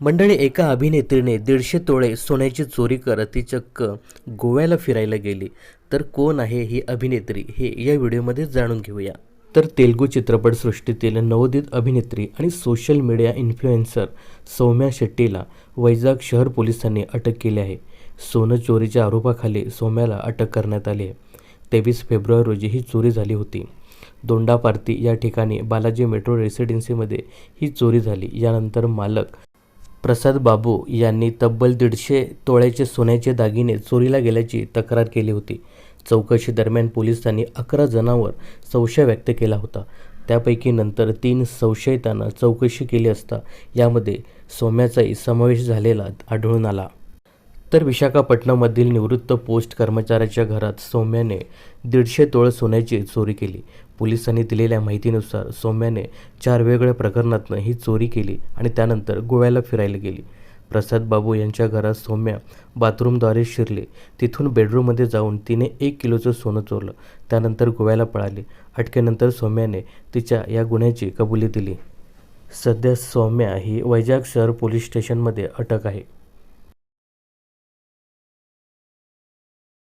मंडळी एका अभिनेत्रीने दीडशे तोळे सोन्याची चोरी करत ती चक्क गोव्याला फिरायला गेली. तर कोण आहे ही अभिनेत्री हे या व्हिडिओमध्ये जाणून घेऊया. तर तेलुगू चित्रपटसृष्टीतील नवोदित अभिनेत्री आणि सोशल मीडिया इन्फ्लुएन्सर सौम्या शेट्टीला वैजाग शहर पोलिसांनी अटक केली आहे. सोनं चोरीच्या आरोपाखाली सौम्याला अटक करण्यात आली आहे. तेवीस फेब्रुवारी रोजी ही चोरी झाली होती. दोंडापार्ती या ठिकाणी बालाजी मेट्रो रेसिडेन्सीमध्ये ही चोरी झाली. यानंतर मालक प्रसाद बाबू यांनी तब्बल दीडशे तोळ्याचे सोन्याचे दागिने चोरीला गेल्याची तक्रार केली होती. चौकशी दरम्यान पोलिसांनी अकरा जणांवर संशय व्यक्त केला होता. त्यापैकी नंतर तीन संशयितांना चौकशी केली असता यामध्ये सौम्याचाही समावेश झालेला आढळून आला. तर विशाखापट्टणममधील निवृत्त पोस्ट कर्मचाऱ्याच्या घरात सौम्याने दीडशे तोळ सोन्याची चोरी केली. पोलिसांनी दिलेल्या माहितीनुसार सौम्याने चार वेगवेगळ्या प्रकरणातनं ही चोरी केली आणि त्यानंतर गोव्याला फिरायला गेली. प्रसाद बाबू यांच्या घरात सौम्या बाथरूमद्वारे शिरले. तिथून बेडरूममध्ये जाऊन तिने एक किलोचं सोनं चोरलं. त्यानंतर गोव्याला पळाली. अटकेनंतर सौम्याने तिच्या या गुन्ह्याची कबुली दिली. सध्या सौम्या ही वैजाग शहर पोलीस स्टेशनमध्ये अटक आहे.